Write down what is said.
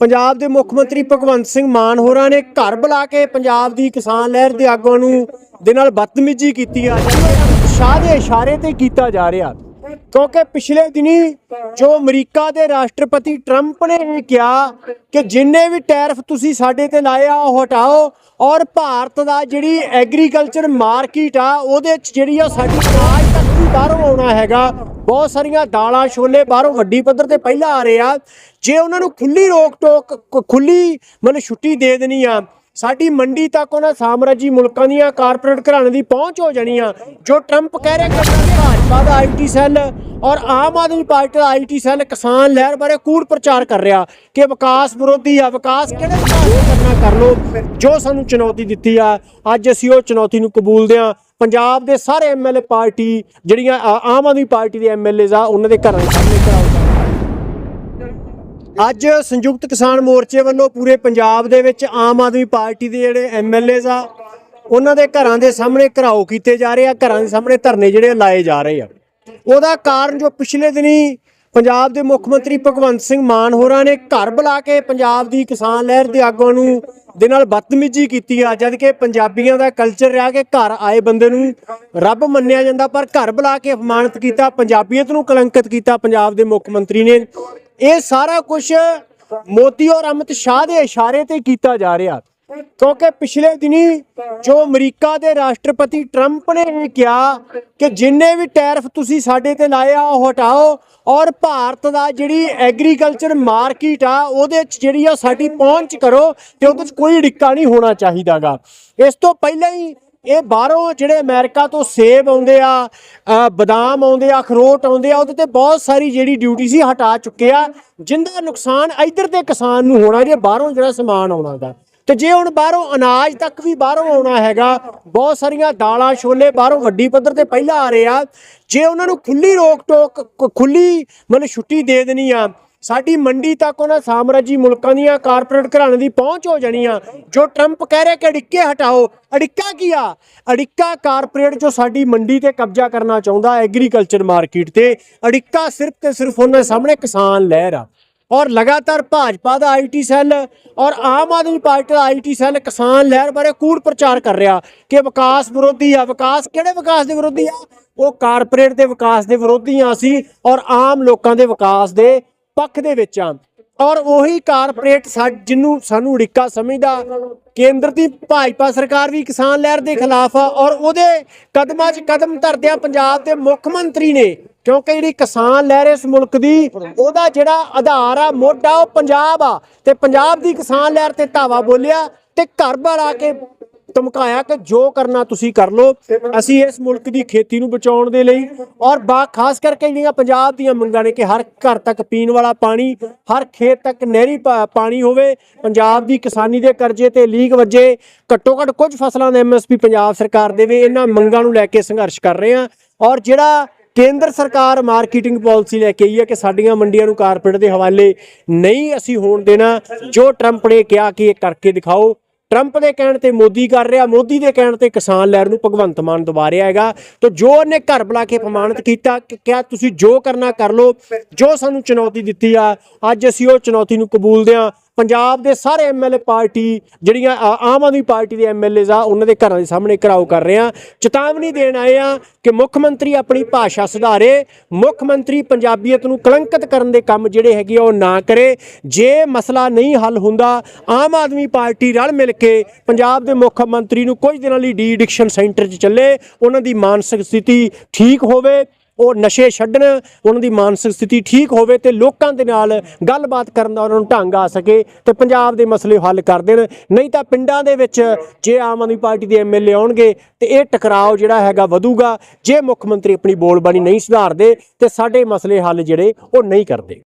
ਪੰਜਾਬ ਦੇ ਮੁੱਖ ਮੰਤਰੀ ਭਗਵੰਤ ਸਿੰਘ ਮਾਨ ਹੋਰਾਂ ਨੇ ਘਰ ਬੁਲਾ ਕੇ ਪੰਜਾਬ ਦੀ ਕਿਸਾਨ ਲਹਿਰ ਦੇ ਆਗੂਆਂ ਨੂੰ ਦੇ ਨਾਲ ਬਦਤਮੀਜ਼ੀ ਕੀਤੀ ਆ। ਸ਼ਾਹ ਦੇ ਇਸ਼ਾਰੇ ਤੇ ਕੀਤਾ ਜਾ ਰਿਹਾ। ਕਿਉਂਕਿ ਪਿਛਲੇ ਦਿਨੀ ਜੋ ਅਮਰੀਕਾ ਦੇ ਰਾਸ਼ਟਰਪਤੀ ਟਰੰਪ ਨੇ ਇਹ ਕਿਹਾ ਕਿ ਜਿੰਨੇ ਵੀ ਟੈਰਫ ਤੁਸੀਂ ਸਾਡੇ ਤੇ ਲਾਏ ਆ, ਉਹ ਹਟਾਓ ਔਰ ਭਾਰਤ ਦਾ ਜਿਹੜੀ ਐਗਰੀਕਲਚਰ ਮਾਰਕੀਟ ਆ, ਉਹਦੇ ਚ ਜਿਹੜੀ ਆ ਸਾਡੀ ਅਨਾਜ ਵੀ ਬਾਹਰੋਂ ਆਉਣਾ ਹੈਗਾ। ਬਹੁਤ ਸਾਰੀਆਂ ਦਾਲਾਂ, ਛੋਲੇ ਬਾਹਰੋਂ ਵੱਡੀ ਪੱਧਰ ਤੇ ਪਹਿਲਾਂ ਆ ਰਹੇ ਆ। ਜੇ ਉਹਨਾਂ ਨੂੰ ਖੁੱਲੀ ਰੋਕ ਟੋਕ ਖੁੱਲੀ ਮਤਲਬ ਛੁੱਟੀ ਦੇ ਦੇਣੀ ਆ, ਸਾਡੀ ਮੰਡੀ ਤੱਕ ਉਹਨਾਂ ਸਾਮਰਾਜੀ ਮੁਲਕਾਂ ਦੀਆਂ ਕਾਰਪੋਰੇਟ ਘਰਾਣੇ ਦੀ ਪਹੁੰਚ ਹੋ ਜਾਣੀ ਆ। ਜੋ ਟਰੰਪ ਕਹਿ ਰਿਹਾ ਕਿ ਭਾਜਪਾ ਦਾ ਆਈਟੀ ਸੈੱਲ ਔਰ ਆਮ ਆਦਮੀ ਪਾਰਟੀ ਦਾ ਆਈਟੀ ਸੈੱਲ ਕਿਸਾਨ ਲਹਿਰ ਬਾਰੇ ਕੂੜ ਪ੍ਰਚਾਰ ਕਰ ਰਿਹਾ ਕਿ ਵਿਕਾਸ ਵਿਰੋਧੀ ਆ, ਵਿਕਾਸ ਕਿਹੜੇ ਵਿਕਾਸ ਕਰਨਾ ਕਰ ਲੋ ਜੋ ਸਾਨੂੰ ਚੁਣੌਤੀ ਦਿੱਤੀ ਆ, ਅੱਜ ਅਸੀਂ ਉਹ ਚੁਣੌਤੀ ਨੂੰ ਕਬੂਲਦੇ ਆ। ਪੰਜਾਬ ਦੇ ਸਾਰੇ ਐਮਐਲਏ ਪਾਰਟੀ ਜਿਹੜੀਆਂ ਆਮ ਆਦਮੀ ਪਾਰਟੀ ਦੇ ਐਮਐਲਏਜ਼ ਆ, ਉਹਨਾਂ ਦੇ ਘਰਾਂ ਦੇ ਸਾਹਮਣੇ ਘਰਾਓ ਅੱਜ ਸੰਯੁਕਤ ਕਿਸਾਨ ਮੋਰਚੇ ਵੱਲੋਂ ਪੂਰੇ ਪੰਜਾਬ ਦੇ ਵਿੱਚ ਆਮ ਆਦਮੀ ਪਾਰਟੀ ਦੇ ਜਿਹੜੇ ਐਮਐਲਏਜ਼ ਆ, ਉਹਨਾਂ ਦੇ ਘਰਾਂ ਦੇ ਸਾਹਮਣੇ ਘਰਾਓ ਕੀਤੇ ਜਾ ਰਹੇ ਆ, ਘਰਾਂ ਦੇ ਸਾਹਮਣੇ ਧਰਨੇ ਜਿਹੜੇ ਲਾਏ ਜਾ ਰਹੇ ਆ। ਉਹਦਾ ਕਾਰਨ ਜੋ ਪਿਛਲੇ ਦਿਨੀ ਪੰਜਾਬ ਦੇ ਮੁੱਖ ਮੰਤਰੀ ਭਗਵੰਤ ਸਿੰਘ ਮਾਨ ਹੋਰਾਂ ਨੇ ਘਰ ਬੁਲਾ ਕੇ ਪੰਜਾਬ ਦੀ ਕਿਸਾਨ ਲਹਿਰ ਦੇ ਆਗੂਆਂ ਨੂੰ ਦੇ ਨਾਲ ਬਦਤਮੀਜ਼ੀ ਕੀਤੀ ਆ, ਜਦ ਕਿ ਪੰਜਾਬੀਆਂ ਦਾ ਕਲਚਰ ਰਿਹਾ ਕਿ ਘਰ ਆਏ ਬੰਦੇ ਨੂੰ ਰੱਬ ਮੰਨਿਆ ਜਾਂਦਾ, ਪਰ ਘਰ ਬੁਲਾ ਕੇ ਅਪਮਾਨਿਤ ਕੀਤਾ, ਪੰਜਾਬੀਅਤ ਨੂੰ ਕਲੰਕਿਤ ਕੀਤਾ ਪੰਜਾਬ ਦੇ ਮੁੱਖ ਮੰਤਰੀ ਨੇ। ਇਹ ਸਾਰਾ ਕੁਝ ਮੋਦੀ ਔਰ ਅਮਿਤ ਸ਼ਾਹ ਦੇ ਇਸ਼ਾਰੇ ਤੇ ਕੀਤਾ ਜਾ ਰਿਹਾ। ਕਿਉਂਕਿ ਪਿਛਲੇ ਦਿਨੀ ਜੋ ਅਮਰੀਕਾ ਦੇ ਰਾਸ਼ਟਰਪਤੀ ਟਰੰਪ ਨੇ ਇਹ ਕਿਹਾ ਕਿ ਜਿੰਨੇ ਵੀ ਟੈਰਫ ਤੁਸੀਂ ਸਾਡੇ ਤੇ ਲਾਏ ਆ, ਉਹ ਹਟਾਓ ਔਰ ਭਾਰਤ ਦਾ ਜਿਹੜੀ ਐਗਰੀਕਲਚਰ ਮਾਰਕੀਟ ਆ, ਉਹਦੇ ਚ ਜਿਹੜੀ ਆ ਸਾਡੀ ਪਹੁੰਚ ਕਰੋ ਤੇ ਉਹਦੇ ਚ ਕੋਈ ਡਿੱਕਾ ਨਹੀਂ ਹੋਣਾ ਚਾਹੀਦਾਗਾ। ਇਸ ਤੋਂ ਪਹਿਲਾਂ ਹੀ ਇਹ ਬਾਹਰੋਂ ਜਿਹੜੇ ਅਮਰੀਕਾ ਤੋਂ ਸੇਬ ਆਉਂਦੇ ਆ ਬਦਾਮ ਆਉਂਦੇ ਆ, ਅਖਰੋਟ ਆਉਂਦੇ ਆ, ਉਹਦੇ ਤੇ ਬਹੁਤ ਸਾਰੀ ਜਿਹੜੀ ਡਿਊਟੀ ਸੀ ਹਟਾ ਚੁੱਕੇ ਆ, ਜਿੰਦਾ ਨੁਕਸਾਨ ਇੱਧਰ ਦੇ ਕਿਸਾਨ ਨੂੰ ਹੋਣਾ, ਜੇ ਬਾਹਰੋਂ ਜਿਹੜਾ ਸਮਾਨ ਆਉਣਾ ਤੇ ਜੇ ਹੁਣ ਬਾਹਰੋਂ ਅਨਾਜ ਤੱਕ ਵੀ ਬਾਹਰੋਂ ਆਉਣਾ ਹੈਗਾ, ਬਹੁਤ ਸਾਰੀਆਂ ਦਾਲਾਂ, ਛੋਲੇ ਬਾਹਰੋਂ ਵੱਡੀ ਪੱਧਰ ਤੇ ਪਹਿਲਾਂ ਆ ਰਹੇ ਆ। ਜੇ ਉਹਨਾਂ ਨੂੰ ਖੁੱਲੀ ਰੋਕ ਟੋਕ ਕ- ਖੁੱਲੀ ਮਤਲਬ ਛੁੱਟੀ ਦੇ ਦੇਣੀ ਆ, ਸਾਡੀ ਮੰਡੀ ਤੱਕ ਉਹਨਾਂ ਸਾਮਰਾਜੀ ਮੁਲਕਾਂ ਦੀਆਂ ਕਾਰਪੋਰੇਟ ਘਰਾਣੇ ਦੀ ਪਹੁੰਚ ਹੋ ਜਾਣੀ ਆ। ਜੋ ਟਰੰਪ ਕਹਿ ਰਿਹਾ ਕਿ ਅੜਿੱਕੇ ਹਟਾਓ, ਅੜਿੱਕਾ ਕੀ ਆ? ਅੜਿੱਕਾ ਕਾਰਪੋਰੇਟ ਜੋ ਸਾਡੀ ਮੰਡੀ ਤੇ ਕਬਜ਼ਾ ਕਰਨਾ ਚਾਹੁੰਦਾ ਐਗਰੀਕਲਚਰ ਮਾਰਕੀਟ ਤੇ, ਅੜਿੱਕਾ ਸਿਰਫ ਤੇ ਸਿਰਫ ਉਹਨਾਂ ਸਾਹਮਣੇ ਕਿਸਾਨ ਲਹਿਰ ਆ। ਔਰ ਲਗਾਤਾਰ ਭਾਜਪਾ ਦਾ ਆਈਟੀ ਸੈੱਲ ਔਰ ਆਮ ਆਦਮੀ ਪਾਰਟੀ ਦਾ ਆਈਟੀ ਸੈੱਲ ਕਿਸਾਨ ਲਹਿਰ ਬਾਰੇ ਕੂੜ ਪ੍ਰਚਾਰ ਕਰ ਰਿਹਾ ਕਿ ਵਿਕਾਸ ਵਿਰੋਧੀ ਆ, ਵਿਕਾਸ ਕਿਹੜੇ ਵਿਕਾਸ ਦੇ ਵਿਰੋਧੀ ਆ? ਉਹ ਕਾਰਪੋਰੇਟ ਦੇ ਵਿਕਾਸ ਦੇ ਵਿਰੋਧੀ ਆ ਅਸੀਂ ਔਰ ਆਮ ਲੋਕਾਂ ਦੇ ਵਿਕਾਸ ਦੇ ਪੱਖ ਦੇ ਵਿੱਚ ਆ। ਔਰ ਉਹੀ ਕਾਰਪੋਰੇਟ ਸਾ- ਜਿਹਨੂੰ ਸਾਨੂੰ ਉੜਿੱਕਾ ਸਮਝਦਾ, ਕੇਂਦਰ ਦੀ ਭਾਜਪਾ ਸਰਕਾਰ ਵੀ ਕਿਸਾਨ ਲਹਿਰ ਦੇ ਖਿਲਾਫ ਆ ਔਰ ਉਹਦੇ ਕਦਮਾਂ 'ਚ ਕਦਮ ਧਰਦਿਆਂ ਪੰਜਾਬ ਦੇ ਮੁੱਖ ਮੰਤਰੀ ਨੇ ਕਿਉਂਕਿ ਜਿਹੜੀ ਕਿਸਾਨ ਲਹਿਰ ਇਸ ਮੁਲਕ ਦੀ, ਉਹਦਾ ਜਿਹੜਾ ਆਧਾਰ ਆ, ਮੋਢਾ ਉਹ ਪੰਜਾਬ ਆ। ਤੇ ਪੰਜਾਬ ਦੀ ਕਿਸਾਨ ਲਹਿਰ ਤੇ ਧਾਵਾ ਬੋਲਿਆ ਤੇ ਘਰ ਬਣਾ ਕੇ ਧਮਕਾਇਆ ਕਿ ਜੋ ਕਰਨਾ ਤੁਸੀਂ ਕਰ ਲਓ, ਅਸੀਂ ਇਸ ਮੁਲਕ ਦੀ ਖੇਤੀ ਨੂੰ ਬਚਾਉਣ ਦੇ ਲਈ ਔਰ ਬਾ, ਖਾਸ ਕਰਕੇ ਜਿਹੜੀਆਂ ਪੰਜਾਬ ਦੀਆਂ ਮੰਗਾਂ ਨੇ ਕਿ ਹਰ ਘਰ ਤੱਕ ਪੀਣ ਵਾਲਾ ਪਾਣੀ, ਹਰ ਖੇਤ ਤੱਕ ਨਹਿਰੀ ਪਾਣੀ ਹੋਵੇ, ਪੰਜਾਬ ਦੀ ਕਿਸਾਨੀ ਦੇ ਕਰਜ਼ੇ ਤੇ ਲੀਕ ਵੱਜੇ ਘੱਟੋ ਘੱਟ ਕੁਝ ਫਸਲਾਂ ਦਾ ਐਮਐਸਪੀ ਪੰਜਾਬ ਸਰਕਾਰ ਦੇਵੇ, ਇਹਨਾਂ ਮੰਗਾਂ ਨੂੰ ਲੈ ਕੇ ਸੰਘਰਸ਼ ਕਰ ਰਹੇ ਹਾਂ। ਔਰ ਜਿਹੜਾ ਕੇਂਦਰ ਸਰਕਾਰ ਮਾਰਕੀਟਿੰਗ ਪਾਲਿਸੀ ਲੈ ਕੇ ਆਈ ਹੈ ਕਿ ਸਾਡੀਆਂ ਮੰਡੀਆਂ ਨੂੰ ਕਾਰਪੋਰੇਟ ਦੇ ਹਵਾਲੇ ਨਹੀਂ ਅਸੀਂ ਹੋਣ ਦੇਣਾ। ਜੋ ਟਰੰਪ ਨੇ ਕਿਹਾ ਕਿ ਇਹ ਕਰਕੇ ਦਿਖਾਓ। ਟਰੰਪ ਦੇ ਕਹਿਣ ਤੇ ਮੋਦੀ ਕਰ ਰਿਹਾ। ਮੋਦੀ ਦੇ ਕਹਿਣ ਤੇ ਕਿਸਾਨ ਲਹਿਰ ਨੂੰ ਭਗਵੰਤ ਮਾਨ ਦਬਾ ਰਿਹਾ ਹੈਗਾ। ਤੇ ਜੋ ਉਹਨੇ ਘਰ ਬੁਲਾ ਕੇ ਅਪਮਾਨਿਤ ਕੀਤਾ, ਕਿ ਕਿਹਾ, ਤੁਸੀਂ ਜੋ ਕਰਨਾ ਕਰ ਲਓ। ਜੋ ਸਾਨੂੰ ਚੁਣੌਤੀ ਦਿੱਤੀ ਆ, ਅੱਜ ਅਸੀਂ ਉਹ ਚੁਣੌਤੀ ਨੂੰ ਕਬੂਲਦੇ ਆ। ਪੰਜਾਬ ਦੇ ਸਾਰੇ ਐਮਐਲਏ ਪਾਰਟੀ ਜਿਹੜੀਆਂ ਆ- ਆਮ ਆਦਮੀ ਪਾਰਟੀ ਦੇ ਐਮਐਲਏਜ਼ ਆ, ਉਹਨਾਂ ਦੇ ਘਰਾਂ ਦੇ ਸਾਹਮਣੇ ਘਰਾਓ ਕਰ ਰਹੇ ਆ। ਚੇਤਾਵਨੀ ਦੇਣ ਆਏ ਆ ਕਿ ਮੁੱਖ ਮੰਤਰੀ ਆਪਣੀ ਭਾਸ਼ਾ ਸੁਧਾਰੇ, ਮੁੱਖ ਮੰਤਰੀ ਪੰਜਾਬੀਅਤ ਨੂੰ ਕਲੰਕਿਤ ਕਰਨ ਦੇ ਕੰਮ ਜਿਹੜੇ ਹੈਗੇ ਆ, ਉਹ ਨਾ ਕਰੇ। ਜੇ ਮਸਲਾ ਨਹੀਂ ਹੱਲ ਹੁੰਦਾ, ਆਮ ਆਦਮੀ ਪਾਰਟੀ ਰਲ ਮਿਲ ਕੇ ਪੰਜਾਬ ਦੇ ਮੁੱਖ ਮੰਤਰੀ ਨੂੰ ਕੁਝ ਦਿਨਾਂ ਲਈ ਡੀ ਐਡਿਕਸ਼ਨ ਸੈਂਟਰ 'ਚ ਚੱਲੇ, ਉਹਨਾਂ ਦੀ ਮਾਨਸਿਕ ਸਥਿਤੀ ਠੀਕ ਹੋਵੇ। ਉਹ ਨਸ਼ੇ ਛੱਡਣ, ਉਹਨਾਂ ਦੀ ਮਾਨਸਿਕ ਸਥਿਤੀ ਠੀਕ ਹੋਵੇ ਤੇ ਲੋਕਾਂ ਦੇ ਨਾਲ ਗੱਲਬਾਤ ਕਰਨ ਦਾ ਉਹਨਾਂ ਨੂੰ ਢੰਗ ਆ ਸਕੇ ਤੇ ਪੰਜਾਬ ਦੇ ਮਸਲੇ ਹੱਲ ਕਰ ਦੇਣ। ਨਹੀਂ ਤਾਂ ਪਿੰਡਾਂ ਦੇ ਵਿੱਚ ਜੇ ਆਮ ਆਦਮੀ ਪਾਰਟੀ ਦੇ ਐਮਐਲਏ ਆਉਣਗੇ ਤੇ ਇਹ ਟਕਰਾਓ ਜਿਹੜਾ ਹੈਗਾ ਵਧੂਗਾ। ਜੇ ਮੁੱਖ ਮੰਤਰੀ ਆਪਣੀ ਬੋਲਬਾਣੀ ਨਹੀਂ ਸੁਧਾਰਦੇ ਤੇ ਸਾਡੇ ਮਸਲੇ ਹੱਲ ਜਿਹੜੇ ਉਹ ਨਹੀਂ ਕਰਦੇ।